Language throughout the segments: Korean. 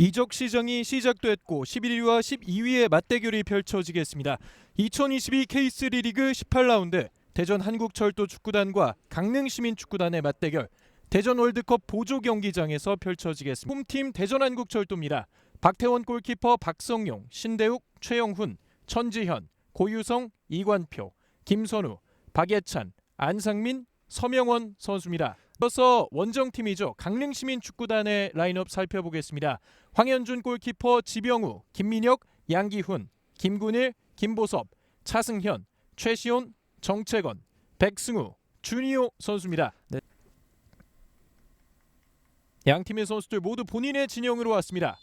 이적 시장이 시작됐고 11위와 12위의 맞대결이 펼쳐지겠습니다. 2022 K3 리그 18라운드 대전 한국철도 축구단과 강릉시민축구단의 맞대결 대전 월드컵 보조 경기장에서 펼쳐지겠습니다. 홈팀 대전 한국철도입니다. 박태원 골키퍼 박성용, 신대욱, 최영훈, 천지현, 고유성, 이관표, 김선우, 박예찬, 안상민, 서명원 선수입니다. 이어서 원정팀이죠. 강릉시민축구단의 라인업 살펴보겠습니다. 황현준 골키퍼 지병우, 김민혁, 양기훈, 김군일, 김보섭, 차승현, 최시온, 정채건, 백승우, 주니오 선수입니다. 네. 양 팀의 선수들 모두 본인의 진영으로 왔습니다.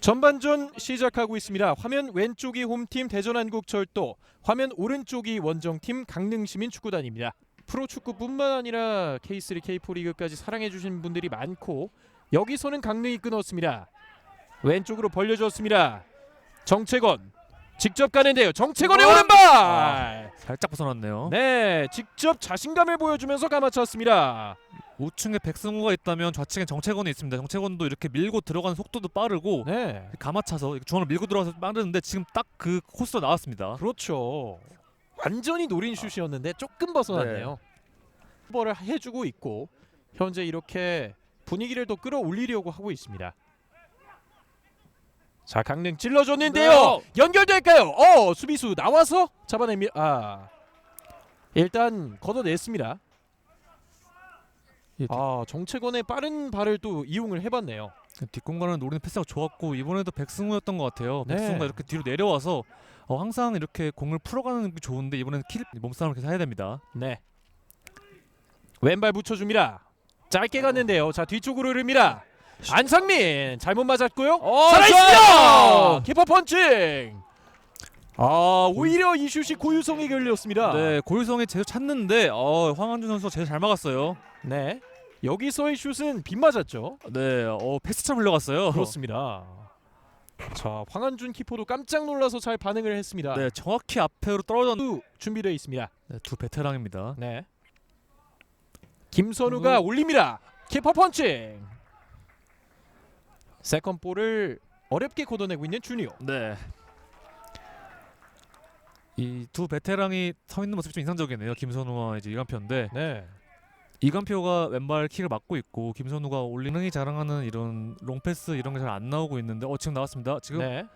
전반전 시작하고 있습니다. 화면 왼쪽이 홈팀 대전한국철도, 화면 오른쪽이 원정팀 강릉시민축구단입니다. 프로축구뿐만 아니라 K3, K4 리그까지 사랑해 주신 분들이 많고 여기서는 강릉이 끊었습니다. 왼쪽으로 벌려줬습니다. 정채건 직접 가는데요. 정채건의 어! 오른발. 살짝 벗어났네요. 네, 직접 자신감을 보여주면서 감아쳤습니다. 우측에 백승우가 있다면 좌측에 정채건이 있습니다. 정채건도 이렇게 밀고 들어가는 속도도 빠르고 네, 감아차서 중앙을 밀고 들어가서 빠르는데 지금 딱 그 코스가 나왔습니다. 그렇죠. 완전히 노린 슛이었는데 조금 벗어났네요. 버를 해주고 있고 현재 이렇게 분위기를 더 끌어올리려고 하고 있습니다. 자 강릉 찔러줬는데요. 네. 연결될까요? 어 수비수 나와서 잡아냅니다. 아 일단 걷어냈습니다. 예, 아 정채건의 빠른 발을 또 이용을 해봤네요. 뒷공간을 노리는 패스가 좋았고 이번에도 백승우였던 것 같아요. 네. 백승우가 이렇게 뒤로 내려와서 어, 항상 이렇게 공을 풀어가는 게 좋은데 이번에는 킬 몸싸움을 계속 해야 됩니다. 네. 왼발 붙여줍니다. 짧게 갔는데요. 자 뒤쪽으로 흐릅니다. 안상민 잘못 맞았고요. 어, 살아있습니다. 키퍼 펀칭. 아 오히려 이 슛이 고유성에게 걸렸습니다. 네, 고유성이 제대로 찾는데 어, 황한준 선수가 제일 잘 막았어요. 네. 여기서의 슛은 빗 맞았죠. 네, 어, 패스처럼 흘러갔어요. 그렇습니다. 자 황한준 키퍼도 깜짝 놀라서 잘 반응을 했습니다. 네, 정확히 앞으로 떨어졌. 두 준비되어 있습니다. 네, 두 베테랑입니다. 네. 김선우가 올립니다. 키퍼 펀칭. 세컨 볼을 어렵게 걷어내고 있는 주니오. 네. 이 두 베테랑이 서 있는 모습이 좀 인상적이네요. 김선우와 이제 이간표인데 네. 이간표가 왼발 킥을 막고 있고 김선우가 올리능이 자랑하는 이런 롱패스 이런 게 잘 안 나오고 있는데 어 지금 나왔습니다. 지금 네. 네.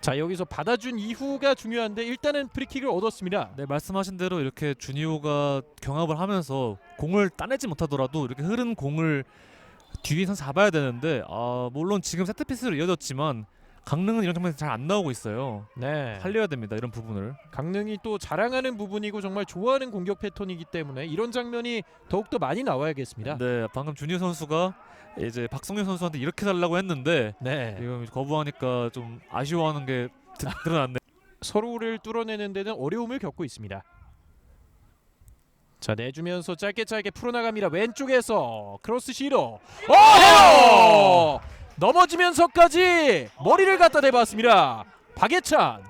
자 여기서 받아준 이후가 중요한데 일단은 프리킥을 얻었습니다. 네, 말씀하신 대로 이렇게 주니오가 경합을 하면서 공을 따내지 못하더라도 이렇게 흐른 공을 뒤에서 잡아야 되는데 아 물론 지금 세트피스로 이어졌지만 강릉은 이런 장면이 잘안 나오고 있어요. 네. 살려야 됩니다 이런 부분을. 강릉이 또 자랑하는 부분이고 정말 좋아하는 공격 패턴이기 때문에 이런 장면이 더욱 더 많이 나와야겠습니다. 네, 방금 주니오 선수가 이제 박성현 선수한테 이렇게 달라고 했는데 네. 지금 거부하니까 좀 아쉬워하는 게 드- 드러났네. 서로를 뚫어내는 데는 어려움을 겪고 있습니다. 자 내주면서 짧게 짧게 풀어나갑니다. 왼쪽에서 크로스 시도. 오! 넘어지면서까지 머리를 갖다 대봤습니다. 박예찬.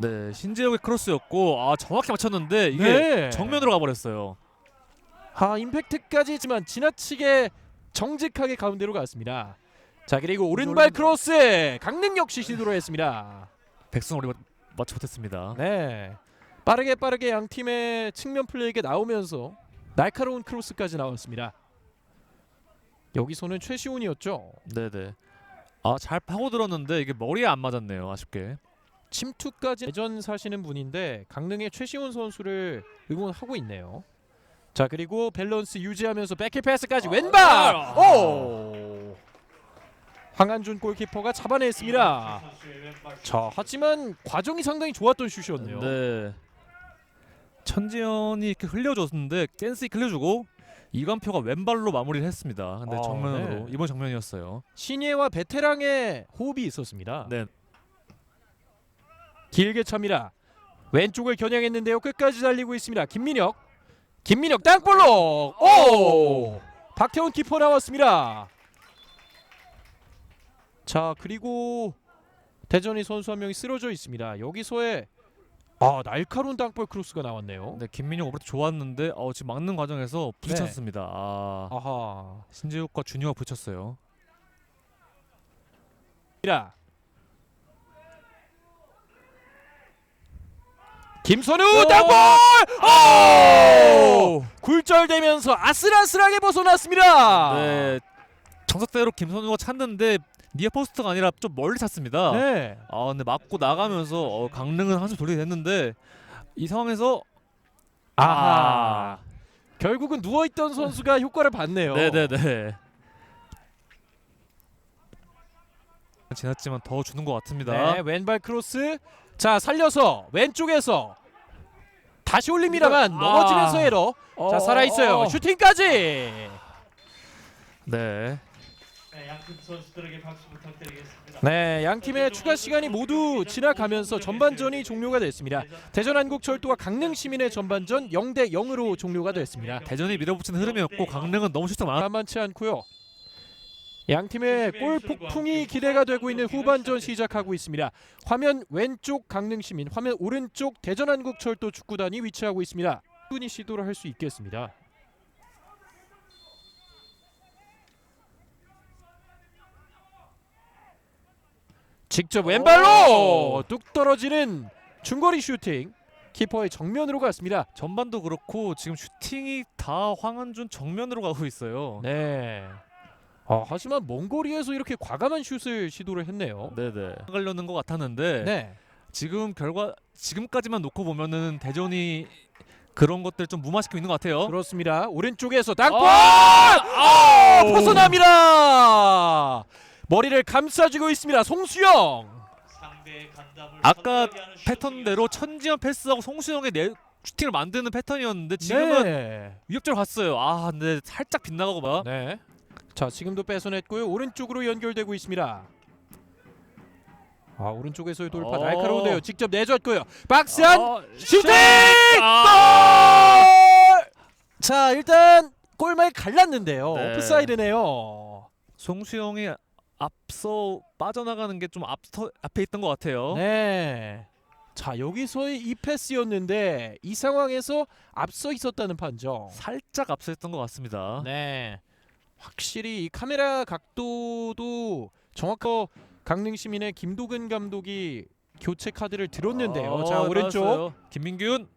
네, 신재욱의 크로스였고 아 정확히 맞췄는데 이게 네. 정면으로 가버렸어요. 아 임팩트까지 지만 지나치게 정직하게 가운데로 갔습니다. 자 그리고 오른발 크로스 강릉 역시 시도를 했습니다. 백승 우리 맞지 못했습니다. 네 빠르게 빠르게 양 팀의 측면 플레이가 나오면서 날카로운 크로스까지 나왔습니다. 여기서는 최시훈이었죠. 네, 네. 아 잘 파고 들었는데 이게 머리에 안 맞았네요. 아쉽게. 침투까지 예전 사시는 분인데 강릉의 최시훈 선수를 응원하고 있네요. 자 그리고 밸런스 유지하면서 백힐 패스까지 왼발. 아. 오. 황한준 골키퍼가 잡아냈습니다. 자 하지만 과정이 상당히 좋았던 슛이었네요. 네. 천지현이 이렇게 흘려줬는데 댄스 흘려주고 이관표가 왼발로 마무리를 했습니다. 근데 아, 정면으로 네. 이번 정면이었어요. 신예와 베테랑의 호흡이 있었습니다. 네. 길게 찹니다. 왼쪽을 겨냥했는데요. 끝까지 달리고 있습니다. 김민혁. 김민혁 땅볼로. 오! 박태원 키퍼 나왔습니다. 자, 그리고 대전의 선수 한 명이 쓰러져 있습니다. 여기서의 아, 날카로운 땅볼 크로스가 나왔네요. 네, 김민영 오버트 좋았는데 어, 지금 막는 과정에서 부딪혔습니다. 아, 아하. 신재욱과 준이가 부딪혔어요. 김선우 오! 땅볼! 오! 오! 굴절되면서 아슬아슬하게 벗어났습니다. 네. 정석대로 김선우가 찼는데 니어 포스트가 아니라 좀 멀리 찼습니다. 네. 아 근데 맞고 나가면서 어, 강릉은 한숨 돌리게 됐는데 이 상황에서 아하. 결국은 누워있던 선수가 효과를 봤네요. 네네네. 지났지만 더 주는 것 같습니다. 네, 왼발 크로스. 자 살려서 왼쪽에서 다시 올립니다만 이거- 넘어지면서 아. 에러. 어, 자 살아 있어요. 어. 슈팅까지. 네. 네, 양팀 선수들에게 박수 부탁드리겠습니다. 네, 양 팀의 추가 시간이 모두 지나가면서 전반전이 종료가 됐습니다. 대전 한국철도와 강릉 시민의 전반전 0대 0으로 종료가 됐습니다. 대전이 밀어붙이는 흐름이었고 강릉은 너무 슈팅 많았. 만만치 않고요. 양 팀의 골 폭풍이 기대가 되고 있는 후반전 시작하고 있습니다. 화면 왼쪽 강릉 시민, 화면 오른쪽 대전 한국철도 축구단이 위치하고 있습니다. 충분히 시도를 할 수 있겠습니다. 직접 왼발로 뚝 떨어지는 중거리 슈팅 키퍼의 정면으로 갔습니다. 전반도 그렇고 지금 슈팅이 다 황한준 정면으로 가고 있어요. 네. 아, 하지만 먼 거리에서 이렇게 과감한 슛을 시도를 했네요. 네네. 가려는 것 같았는데 네. 지금 결과 지금까지만 놓고 보면은 대전이 그런 것들 좀 무마시키고 있는 것 같아요. 그렇습니다. 오른쪽에서 땅볼 아! 아우! 벗어납니다. 머리를 감싸주고 있습니다. 송수영. 아까 패턴대로. 천지현 패스하고 송수영의 내 슈팅을 만드는 패턴이었는데 지금은 네. 위협적으로 갔어요. 아 근데 살짝 빗나가고 봐. 네. 자, 지금도 뺏어냈고요. 오른쪽으로 연결되고 있습니다. 아, 오른쪽에서의 돌파 어. 날카로운데요. 직접 내줬고요. 박스 안 아, 슈팅! 아! 골! 자, 일단 골망에 갈랐는데요. 네. 오프사이드네요. 송수영이 앞서 빠져나가는 게좀 앞서 앞에 있던 것 같아요. 네. 자 여기서의 이 패스였는데 이 상황에서 앞서 있었다는 판정. 살짝 앞서 있던 것 같습니다. 네. 확실히 이 카메라 각도도 정확하고 강릉 시민의 김도근 감독이 교체 카드를 들었는데요. 어, 자 오른쪽 나왔어요. 김민균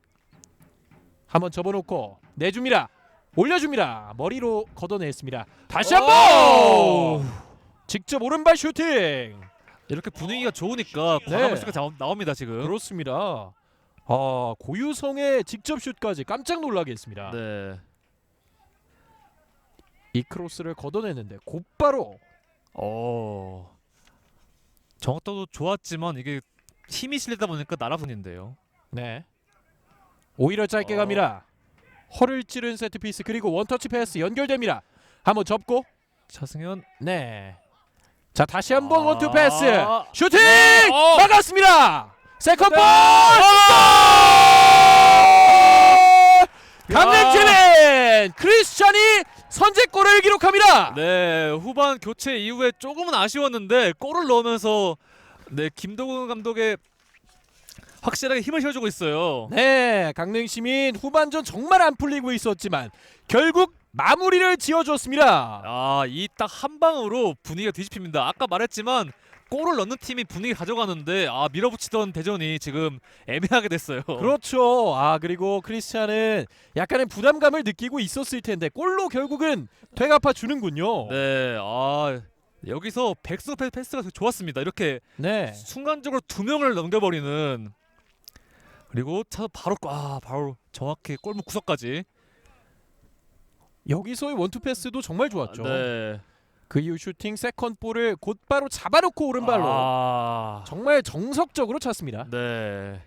한번 접어놓고 내줍니다. 올려줍니다. 머리로 걷어냈습니다. 다시 오! 한번 직접 오른발 슈팅. 이렇게 분위기가 좋으니까 네. 과감한 슈가 나옵니다 지금. 그렇습니다. 아 고유성의 직접 슛까지 깜짝 놀라게 했습니다. 네. 이 크로스를 걷어내는데 곧바로 어. 정확도도 좋았지만 이게 힘이 실리다 보니까 날아분인데요. 네 오히려 짧게 어. 갑니다. 허를 찌른 세트피스 그리고 원터치 패스 연결됩니다. 한번 접고 차승현 네. 자 다시 한번 아. 원투 패스 슈팅 어. 막았습니다. 세컨볼 야. 강릉팀은 크리스찬이 선제골을 기록합니다. 네 후반 교체 이후에 조금은 아쉬웠는데 골을 넣으면서 네 김도근 감독의 확실하게 힘을 실어주고 있어요. 네, 강릉 시민 후반전 정말 안 풀리고 있었지만 결국 마무리를 지어줬습니다. 아 이 딱 한 방으로 분위기가 뒤집힙니다. 아까 말했지만 골을 넣는 팀이 분위기 가져가는데 아 밀어붙이던 대전이 지금 애매하게 됐어요. 그렇죠. 아 그리고 크리스찬은 약간의 부담감을 느끼고 있었을 텐데 골로 결국은 되갚아 주는군요. 네, 아 여기서 패- 패스가 좋았습니다. 이렇게 네. 순간적으로 두 명을 넘겨버리는 그리고 차 바로 아 바로 정확히 골문 구석까지. 여기서의 원투 패스도 정말 좋았죠. 네. 그 이후 슈팅 세컨 볼을 곧바로 잡아놓고 오른발로 아, 정말 정석적으로 찼습니다. 네.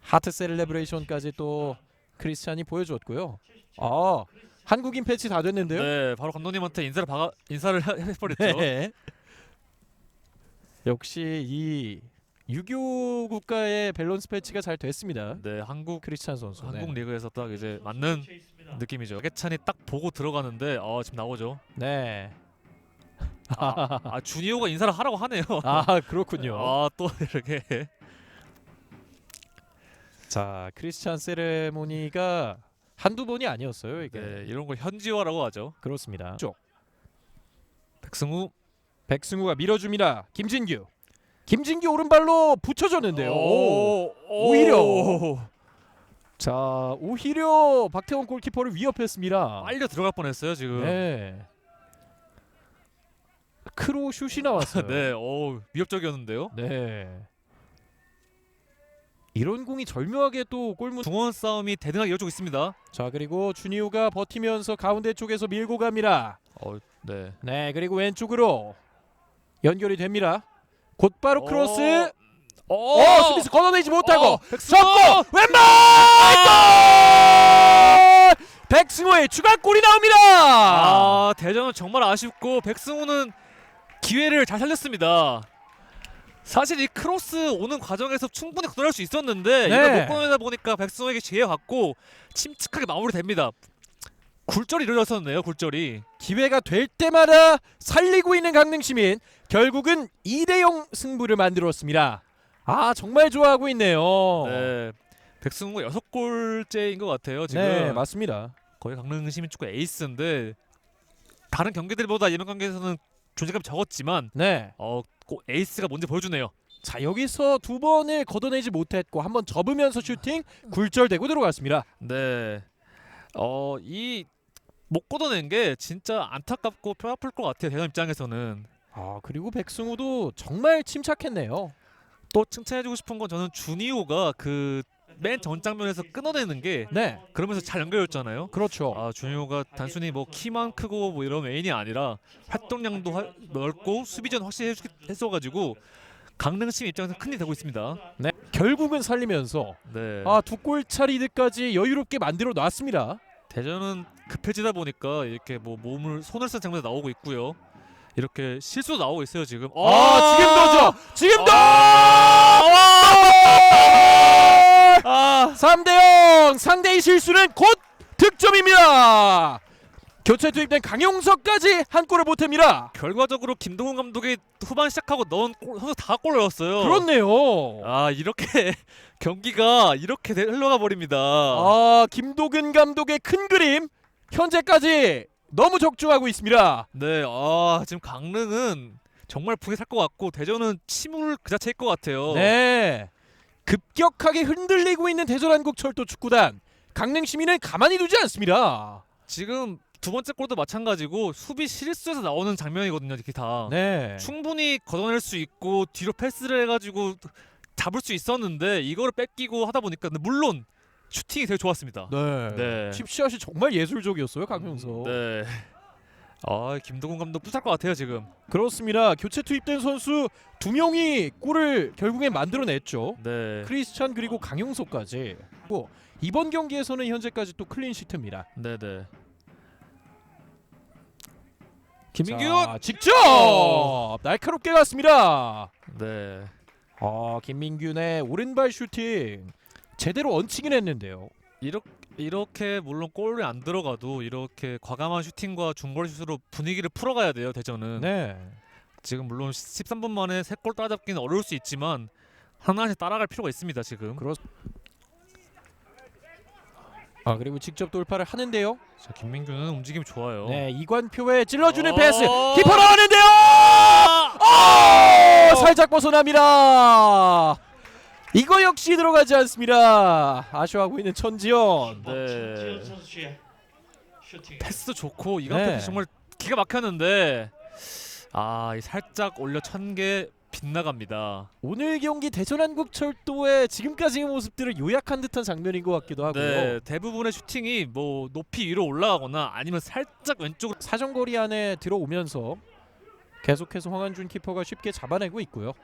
하트 셀레브레이션까지 또 크리스찬이 보여줬고요. 아 한국인 패치 다 됐는데요. 네, 바로 감독님한테 인사를 박아, 인사를 해- 해버렸죠. 네. 역시 이 유교 국가의 밸런스 패치가 잘 됐습니다. 네, 한국 크리스찬 선수. 한국 네. 리그에서 딱 이제 맞는. 느낌이죠. 개찬이 딱 보고 들어가는데 어 지금 나오죠. 네. 아, 아 주니오가 인사를 하라고 하네요. 아 그렇군요. 아 또 이렇게 자 크리스찬 세레모니가 한두 번이 아니었어요. 이게 네, 이런 걸 현지화라고 하죠. 그렇습니다. 쪽. 백승우 백승우가 밀어줍니다. 김진규. 김진규 오른발로 붙여줬는데요. 오. 오히려. 자 오히려 박태원 골키퍼를 위협했습니다. 빨려 들어갈 뻔했어요 지금. 네. 크로 슛이 나왔어요. 네, 오 위협적이었는데요. 네. 이런 공이 절묘하게 또 골문. 중원 싸움이 대등하게 이어지고 있습니다. 자 그리고 준이우가 버티면서 가운데 쪽에서 밀고 갑니다. 어, 네. 네 그리고 왼쪽으로 연결이 됩니다. 곧바로 크로스. 어, 어, 스미스 걷어내지 못하고 어, 접고 왼발 골! 백승호의 추가골이 나옵니다. 아, 대전은 정말 아쉽고 백승호는 기회를 잘 살렸습니다. 사실 이 크로스 오는 과정에서 충분히 걷어낼 수 있었는데 네. 이걸 못 꺼내다 보니까 백승호에게 기회 받고 침착하게 마무리됩니다. 굴절이 이루어졌었네요. 굴절이. 기회가 될 때마다 살리고 있는 강릉 시민 결국은 2대0 승부를 만들었습니다. 아 정말 좋아하고 있네요. 네. 백승호 여섯 골째인 것 같아요. 지금 네, 맞습니다. 거의 강릉 시민축구 에이스인데 다른 경기들보다 이런 경기에서는 존재감이 적었지만 네. 어, 꼭 에이스가 뭔지 보여주네요. 자 여기서 두 번을 걷어내지 못했고 한 번 접으면서 슈팅 굴절되고 들어갔습니다. 네. 어, 이 못 걷어낸 게 진짜 안타깝고 뼈 아플 것 같아요. 대전 입장에서는. 아 그리고 백승우도 정말 침착했네요. 또 칭찬해주고 싶은 건 저는 주니오가 그 맨 전 장면에서 끊어내는 게 네, 그러면서 잘 연결했잖아요. 그렇죠. 아 주니오가 단순히 뭐 키만 크고 뭐 이런 메인이 아니라 활동량도 하- 넓고 수비전 확실히 해주- 했어가지고 강릉 시민 입장에서 큰 일이 되고 있습니다. 네, 결국은 살리면서 네. 아 두 골 차 리드까지 여유롭게 만들어 놨습니다. 대전은 급해지다 보니까 이렇게 뭐 몸을 손을 쓴 장면이 나오고 있고요. 이렇게 실수도 나오고 있어요 지금. 아, 지금도죠. 지금도. 아, 3대0 상대의 실수는 곧 득점입니다. 교체 투입된 강용석까지 한 골을 보탭니다. 결과적으로 김동훈 감독이 후반 시작하고 넣은 골 선수 다 골을 넣었어요. 그렇네요. 아 이렇게 경기가 이렇게 돼- 흘러가 버립니다. 아 김도근 감독의 큰 그림 현재까지 너무 적중하고 있습니다. 네, 아 지금 강릉은 정말 붕에 살 것 같고 대전은 침울 그 자체일 것 같아요. 네. 급격하게 흔들리고 있는 대전한국철도 축구단 강릉 시민은 가만히 두지 않습니다. 지금 두 번째 골도 마찬가지고 수비 실수에서 나오는 장면이거든요, 이렇게 다. 네. 충분히 걷어낼 수 있고 뒤로 패스를 해가지고 잡을 수 있었는데 이거를 뺏기고 하다 보니까 근데 물론 슈팅이 되게 좋았습니다. 네. 네. 칩샷이 정말 예술적이었어요, 강용석. 네. 아 김동훈 감독 뿌살 것 같아요 지금. 그렇습니다. 교체 투입된 선수 두 명이 골을 결국에 만들어냈죠. 네. 크리스찬 그리고 강용석까지. 뭐 이번 경기에서는 현재까지 또 클린 시트입니다. 네네. 김민규. 자, 직접 날카롭게 갔습니다. 네. 아 김민균의 오른발 슈팅 제대로 얹히긴 했는데요. 이렇게 이렇게 물론 골이 안 들어가도 이렇게 과감한 슈팅과 중거리 슛으로 분위기를 풀어가야 돼요 대전은. 네. 지금 물론 13분 만에 세 골 따라잡기는 어려울 수 있지만 하나씩 따라갈 필요가 있습니다 지금. 그렇. 아 그리고 직접 돌파를 하는데요. 자 김민규는 움직임 좋아요. 네 이관표에 찔러주는 어. 패스 키퍼 나왔는데요. 어, 살짝 벗어납니다. 이거 역시 들어가지 않습니다. 아쉬워하고 있는 천지현. 네. 선수의 슈팅. 패스도 좋고 이강표 네. 정말 기가 막혔는데 아, 이 살짝 올려 천 개 빗나갑니다. 오늘 경기 대전한국철도의 지금까지의 모습들을 요약한 듯한 장면인 것 같기도 하고요. 네, 대부분의 슈팅이 뭐 높이 위로 올라가거나 아니면 살짝 왼쪽으로 사정거리 안에 들어오면서 계속해서 황한준 키퍼가 쉽게 잡아내고 있고요.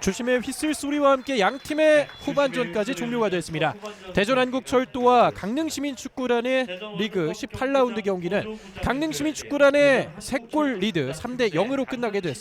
주심의 휘슬 소리와 함께 양 팀의 후반전까지 종료가 됐습니다. 대전한국철도와 강릉시민축구단의 리그 18라운드 경기는 강릉시민축구단의 3골 리드 3대 0으로 끝나게 됐습니다.